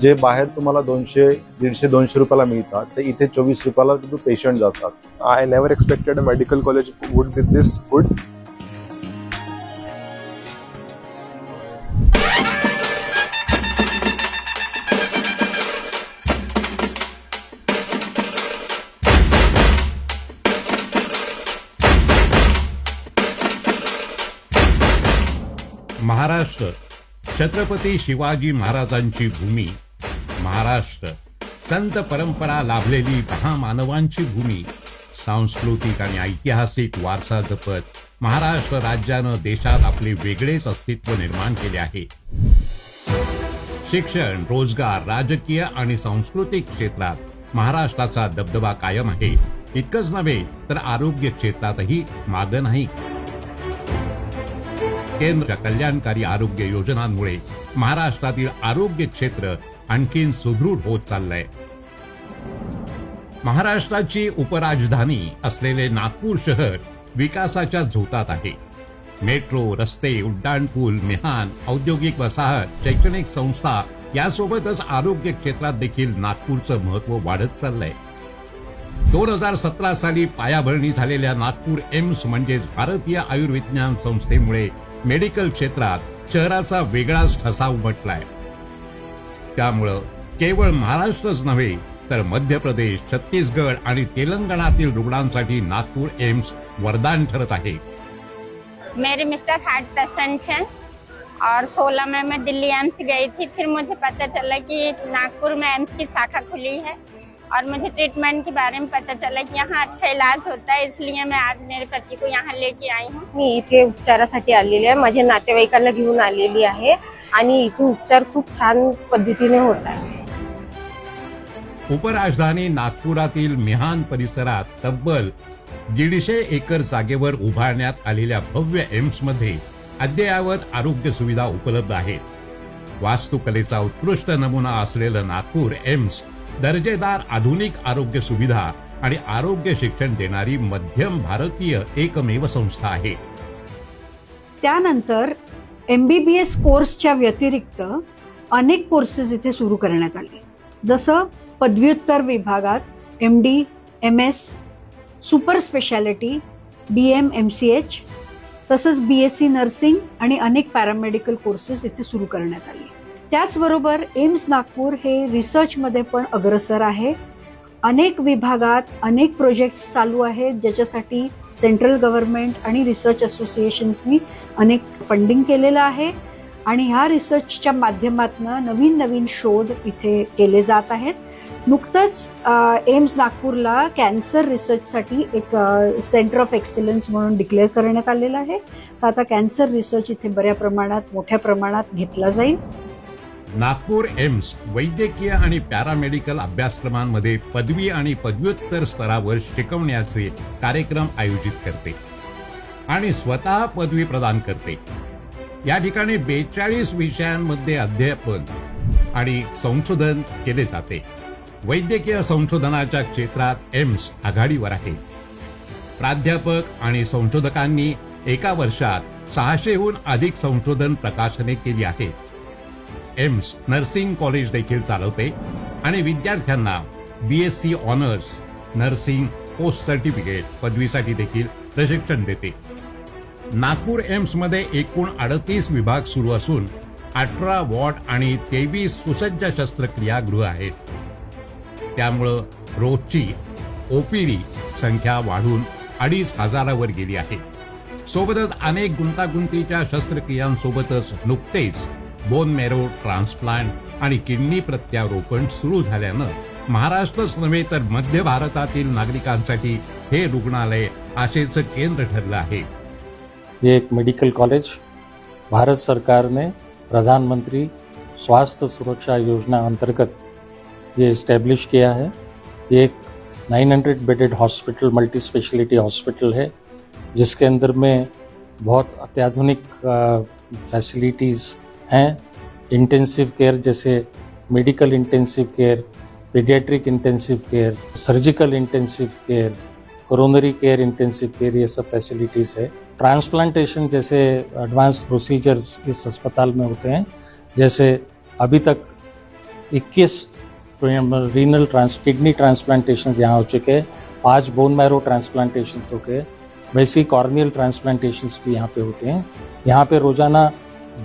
जे बाहेर तुम्हाला दोनशे दीडशे दोनशे रुपयाला मिळतात ते इथे चोवीस रुपयाला पेशंट जातात I never expected a medical college would be this good. Maharashtra Chhatrapati Shivaji महाराजांची भूमी महाराष्ट्र. संत परंपरा लाभलेली महामानवांची भूमी. सांस्कृतिक आणि ऐतिहासिक वारसा जपत महाराष्ट्र राज्यानं देशात आपले वेगळेच अस्तित्व निर्माण केले आहे. शिक्षण रोजगार राजकीय आणि सांस्कृतिक क्षेत्रात महाराष्ट्राचा दबदबा कायम आहे. इतकंच नव्हे तर आरोग्य क्षेत्रातही मागं नाही. केंद्र कल्याणकारी आरोग्य योजनांमुळे महाराष्ट्रातील आरोग्य क्षेत्र आणखीन सुदृढ होत चाललंय. महाराष्ट्राची उपराजधानी असलेले नागपूर शहर विकासाच्या झोतात आहे. मेट्रो रस्ते उड्डाणपूल मिहान औद्योगिक वसाहत शैक्षणिक संस्था यासोबतच आरोग्य क्षेत्रात देखील नागपूरचं महत्त्व वाढत चाललंय. दोन हजार सतरा साली पायाभरणी झालेल्या नागपूर एम्स म्हणजेच भारतीय आयुर्विज्ञान संस्थेमुळे मेडिकल क्षेत्रात शहराचा वेगळाच ठसा उमटलाय त्यामुळं केवळ महाराष्ट्रच नव्हे तर मध्य प्रदेश छत्तीसगड आणि तेलंगणातील रुग्णांसाठी नागपूर एम्स वरदान ठरत आहे. मेरे मिस्टर हार्ट पेशेंट हैं और 16 में मैं दिल्ली एम्स गई थी फिर मुझे पता चला कि नागपुर में एम्स की शाखा खुली है और मुझे ट्रीटमेंट के बारे में पता चला कि यहाँ अच्छा इलाज होता है इसलिए मैं आज मेरे पति को यहाँ लेके आई हूँ। मी इथे उपचारासाठी आलेली आहे. माझ्या नातेवाईकाला घेऊन आलेली आहे. आणि इथे उपचार खूप छान पद्धतीने होत आहे उपराजधानी नागपुरातील मिहान परिसरात तब्बल दीडशे एकर जागेवर उभारण्यात आलेल्या भव्य एम्समध्ये अद्ययावत आरोग्य सुविधा उपलब्ध आहेत. वास्तुकलेचा उत्कृष्ट नमुना असलेलं नागपूर एम्स दर्जेदार आधुनिक आरोग्य सुविधा आणि आरोग्य शिक्षण देणारी मध्यम भारतीय एकमेव संस्था आहे. त्यानंतर एम बी बी एस कोर्सच्या व्यतिरिक्त अनेक कोर्सेस इथे सुरू करण्यात आले. जसं पदव्युत्तर विभागात M D M S super speciality B M M C H तसंच बी एस सी नर्सिंग आणि अनेक पॅरामेडिकल कोर्सेस इथे सुरू करण्यात आले. त्याचबरोबर एम्स नागपूर हे रिसर्चमध्ये पण अग्रसर आहे. अनेक विभागात अनेक प्रोजेक्ट्स चालू आहेत ज्याच्यासाठी सेंट्रल गव्हर्नमेंट आणि रिसर्च असोसिएशन्सनी अनेक फंडिंग केलेलं आहे. आणि ह्या रिसर्चच्या माध्यमातून नवीन नवीन शोध इथे केले जात आहेत. नुकतंच एम्स नागपूरला कॅन्सर रिसर्चसाठी एक सेंटर ऑफ एक्सलन्स म्हणून डिक्लेअर करण्यात आलेलं आहे. तर आता कॅन्सर रिसर्च इथे बऱ्या प्रमाणात मोठ्या प्रमाणात घेतला जाईल. नागपूर एम्स वैद्यकीय आणि पॅरामेडिकल अभ्यासक्रमांमध्ये पदवी आणि पदव्युत्तर स्तरावर शिकवण्याचे कार्यक्रम आयोजित करते आणि स्वतः पदवी प्रदान करते. या ठिकाणी बेचाळीस विषयांमध्ये अध्यापन आणि संशोधन केले जाते. वैद्यकीय संशोधनाच्या क्षेत्रात एम्स आघाडीवर आहे. प्राध्यापक आणि संशोधकांनी एका वर्षात सहाशेहून अधिक संशोधन प्रकाशने केली आहेत. एम्स नर्सिंग कॉलेज देखील चालवते. आणि विद्यार्थ्यांना B S C honours nursing post certificate पदवीसाठी देखील प्रशिक्षण देते. नागपूर एम्समध्ये एकूण अडतीस विभाग सुरू असून अठरा वॉर्ड आणि तेवीस सुसज्ज शस्त्रक्रियागृह आहेत. त्यामुळं रोजची ओपीडी संख्या वाढून अडीच हजारावर गेली आहे. सोबतच अनेक गुंतागुंतीच्या शस्त्रक्रियांसोबतच नुकतेच बोन मेरो ट्रान्सप्लांट आणि किडनी प्रत्यारोपण सुरू झाल्यानं महाराष्ट्रच नव्हे तर मध्य भारतातील नागरिकांसाठी हे रुग्णालय आशेचं केंद्र ठरलं आहे. हे एक मेडिकल कॉलेज भारत सरकारने प्रधानमंत्री स्वास्थ्य सुरक्षा योजना अंतर्गत ये इस्टेब्लिश किया है ये एक 900 bedded hospital multi speciality hospital है जिसके अंदर में बहुत अत्याधुनिक फैसिलिटीज़ हैं इंटेंसिव केयर जैसे medical intensive care paediatric intensive care surgical intensive care coronary care intensive care ये सब फैसिलिटीज़ है। ट्रांसप्लांटेशन जैसे एडवांस प्रोसीजर्स इस अस्पताल में होते हैं, जैसे अभी तक 21 रीनल ट्रांस किडनी ट्रांसप्लांटेशन यहाँ हो चुके हैं, पाँच बोन मैरो ट्रांसप्लांटेशन हो गए, वैसे ही कॉर्नियल ट्रांसप्लांटेशन भी यहाँ पे होते हैं। यहाँ पे रोज़ाना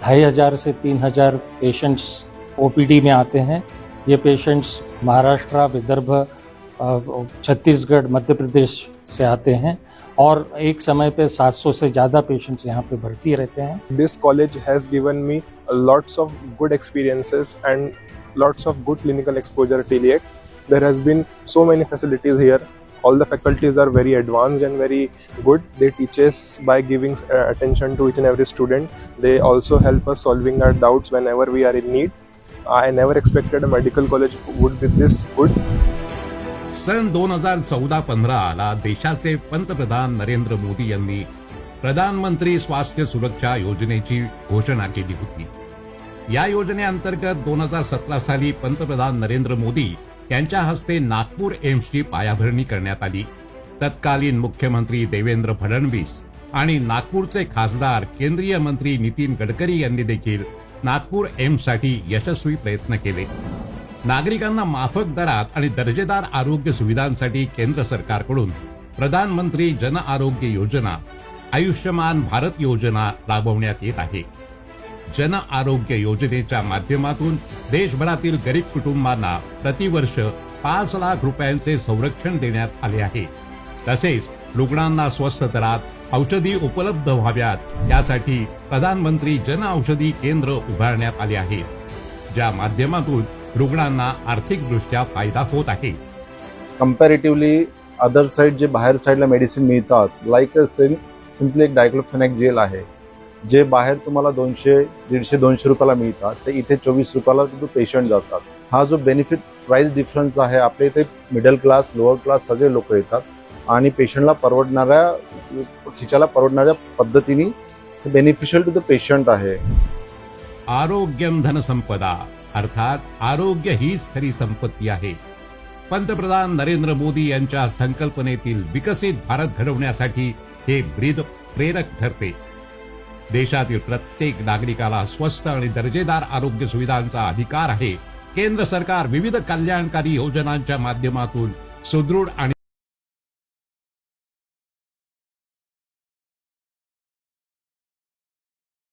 ढाई हज़ार से तीन हज़ार पेशेंट्स ओ में आते हैं ये पेशेंट्स महाराष्ट्र विदर्भ अ, छत्तीसगढ़ मध्य प्रदेश से आते हैं और एक समय पे 700 से ज़्यादा पेशेंट्स यहाँ पे भर्ती रहते हैं This college has given me lots of good experiences and lots of good clinical exposure till yet. There has been so many facilities here. All the faculties are very advanced and very good. They teach us by giving uh, attention to each and every student. They also help us solving our doubts whenever we are in need. I never expected a medical college would be this good. सन दोन हजार चौदा पंधराला देशाचे पंतप्रधान नरेंद्र मोदी यांनी प्रधानमंत्री स्वास्थ्य सुरक्षा योजनेची घोषणा केली होती या योजनेअंतर्गत दोन हजार सतरा साली पंतप्रधान नरेंद्र मोदी यांच्या हस्ते नागपूर एम्सची पायाभरणी करण्यात आली. तत्कालीन मुख्यमंत्री देवेंद्र फडणवीस आणि नागपूरचे खासदार केंद्रीय मंत्री नितीन गडकरी यांनी देखील नागपूर एम्ससाठी यशस्वी प्रयत्न केले. नागरिकांना माफक दरात आणि दर्जेदार आरोग्य सुविधांसाठी केंद्र सरकारकडून प्रधानमंत्री जन आरोग्य योजना आयुष्यमान भारत योजना राबवण्यात येत आहे. जन आरोग्य योजनेच्या माध्यमातून देशभरातील गरीब कुटुंबांना प्रतिवर्ष पाच लाख रुपयांचे संरक्षण देण्यात आले आहे. तसेच रुग्णांना स्वस्त दरात औषधी उपलब्ध व्हाव्यात यासाठी प्रधानमंत्री जन औषधी केंद्र उभारण्यात आले आहे. ज्या माध्यमातून रुग्णांना आर्थिकदृष्ट्या फायदा होत आहे. कम्पॅरेटिव्हली अदर साईड जे बाहेर साईडला मेडिसिन मिळतात लाईक सिम सिम्पली एक डायक्लोफेनॅक जेल आहे. जे बाहेर तुम्हाला दोनशे दीडशे दोनशे रुपयाला मिळतात ते इथे चोवीस रुपयाला तो पेशंट जातात. हा जो बेनिफिट प्राईस डिफरन्स आहे आपल्या इथे मिडल क्लास लोअर क्लास सगळे लोक येतात आणि पेशंटला परवडणाऱ्या खिचाला परवडणाऱ्या पद्धतीने बेनिफिशियल टू द पेशंट आहे. आरोग्यम धनसंपदा अर्थात आरोग्य हीच खरी संपत्ती आहे. पंतप्रधान नरेंद्र मोदी यांच्या संकल्पनेतील विकसित भारत घडवण्यासाठी हे ब्रीद प्रेरक ठरते. देशातील प्रत्येक नागरिकाला स्वस्त आणि दर्जेदार आरोग्य सुविधांचा अधिकार आहे. केंद्र सरकार विविध कल्याणकारी योजनांच्या माध्यमातून सुदृढ आणि